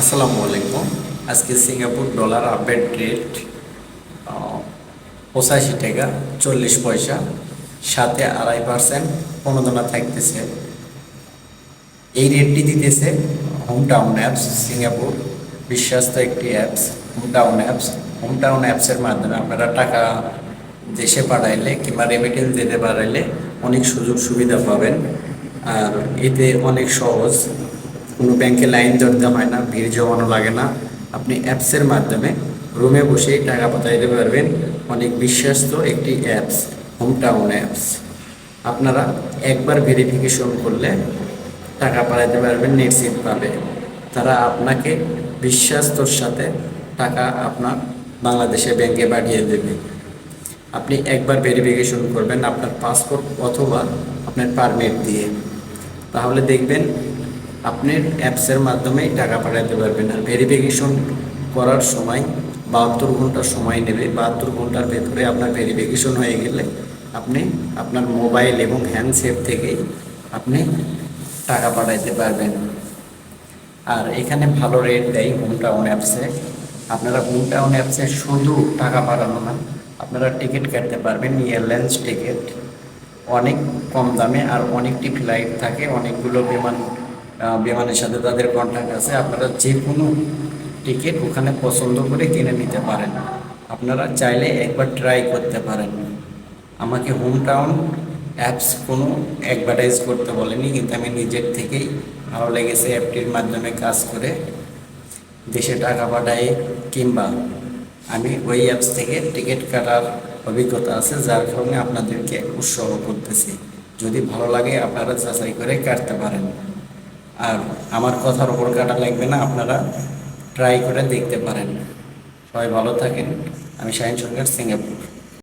আসসালামু আলাইকুম। আজকে সিঙ্গাপুর ডলার আপডেট রেট পঁচাশি টাকা চল্লিশ পয়সা, সাথে আড়াই পার্সেন্ট প্রণোদনা থাকতেছে। এই রেটটি দিতেছে হোম টাউন অ্যাপস সিঙ্গাপুর বিশ্বস্ত একটি apps home town apps home town অ্যাপসের মাধ্যমে আপনারা টাকা দেশে পাঠাইলে কিংবা রেমিটেন্স দিতে পারাইলে অনেক সুযোগ সুবিধা পাবেন। আর এতে অনেক সহজ কোনো ব্যাংকে লাইন ধরতে হয় না, ভিড় জমানো লাগে না। আপনি অ্যাপসের মাধ্যমে রুমে বসেই টাকা পাঠাইতে পারবেন। অনেক বিশ্বস্ত একটি অ্যাপস হোম টাউন অ্যাপস আপনারা একবার ভেরিফিকেশন করলে টাকা পাঠাইতে পারবেন নিশ্চিত পাবে। তারা আপনাকে বিশ্বাস্তর সাথে টাকা আপনার বাংলাদেশে ব্যাংকে পাঠিয়ে দেবে। আপনি একবার ভেরিফিকেশন করবেন আপনার পাসপোর্ট অথবা আপনার পারমিট দিয়ে। তাহলে দেখবেন আপনি অ্যাপসের মাধ্যমেই টাকা পাঠাতে পারবেন আর ভেরিফিকেশন করার সময় বাহাত্তর ঘণ্টা সময় নেবে। বাহাত্তর ঘণ্টার ভেতরে আপনার ভেরিফিকেশন হয়ে গেলে আপনি আপনার মোবাইল এবং হ্যান্ডসেট থেকে আপনি টাকা পাঠাইতে পারবেন। আর এখানে ভালো রেট দেয় হোম টাউন অ্যাপসে আপনারা হোম টাউন অ্যাপসে শুধু টাকা পাঠানো না, আপনারা টিকিট কাটতে পারবেন এয়ারলাইন্স টিকিট অনেক কম দামে আর অনেকটি ফ্লাইট থাকে, অনেকগুলো বিমান বিমানের সাথে তাদের কন্ট্যাক্ট আছে। আপনারা যে কোনো টিকিট ওখানে পছন্দ করে কিনে নিতে পারেন। আপনারা চাইলে একবার ট্রাই করতে পারেন। আমাকে হোম টাউন অ্যাপস কোনো অ্যাডভার্টাইজ করতে বলেনি, কিন্তু আমি নিজের থেকেই ভালো লেগেছে অ্যাপটির মাধ্যমে কাজ করে। দেশে টাকা পাঠাই কিংবা আমি ওই অ্যাপস থেকে টিকিট কাটার অভিজ্ঞতা আছে, যার কারণে আপনাদেরকে উৎসাহ করতেছি। যদি ভালো লাগে, আপনারা যাচাই করে কাটতে পারেন। আর আমার কথার ওপর কাটা লাগবে না, আপনারা ট্রাই করে দেখতে পারেন। সবাই ভালো থাকেন। আমি শাহিন সরকার, সিঙ্গাপুর।